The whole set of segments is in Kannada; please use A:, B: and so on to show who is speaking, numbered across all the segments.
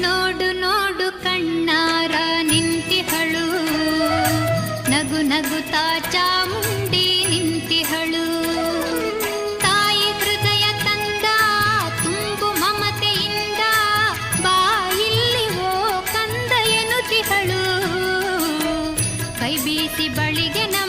A: ನೋಡು ನೋಡು ಕಣ್ಣಾರ ನಿಂತಿಹಳು. ನಗು ನಗುತ್ತಾ ಚಾಮುಂಡಿ ನಿಂತಿಹಳು. ತಾಯಿ ಹೃದಯ ತಂದ, ತುಂಬು ಮಮತೆಯಿಂದ ಇಲ್ಲಿ ಓ ಕಂದ ಎನ್ನುತ್ತಿಹಳು ಕೈ ಬೀಸಿ ಬಳಿಗೆ ನಮ್ಮ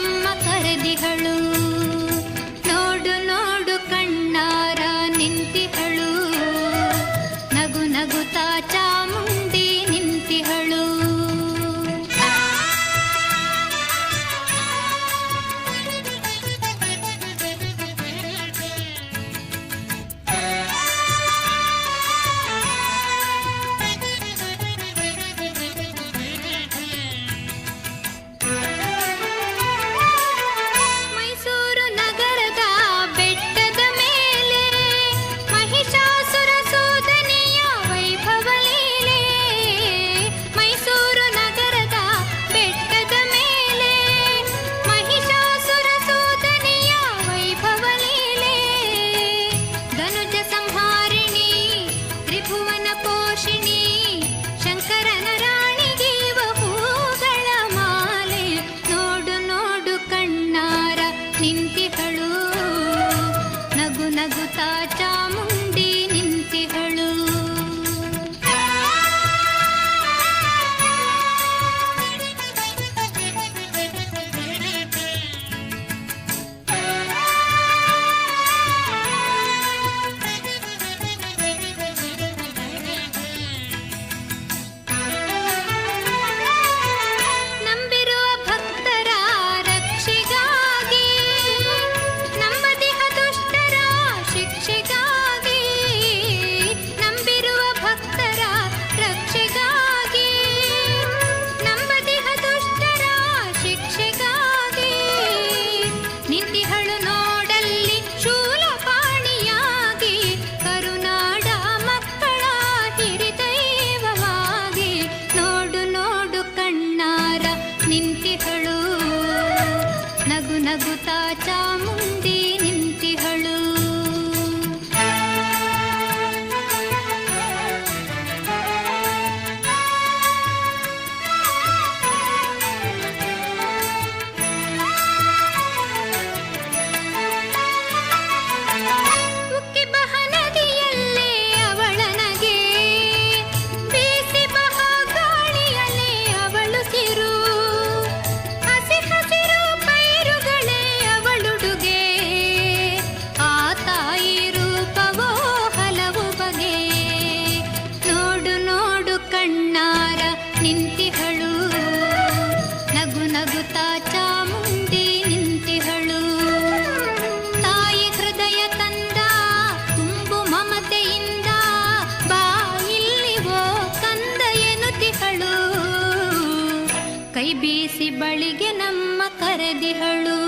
A: నగుతా చాముండి ಮುಂದೆ ನಿಂತಿಹಳು. ತಾಯಿ ಹೃದಯ ತಂದ, ತುಂಬು ಮಮತೆಯಿಂದ ಬಾ ಬಾಯಿಲ್ಲಿವೋ ಕಂದ ಎನುತಿಹಳು ಕೈ ಬೀಸಿ ಬಳಿಗೆ ನಮ್ಮ ಕರೆದಿಹಳು.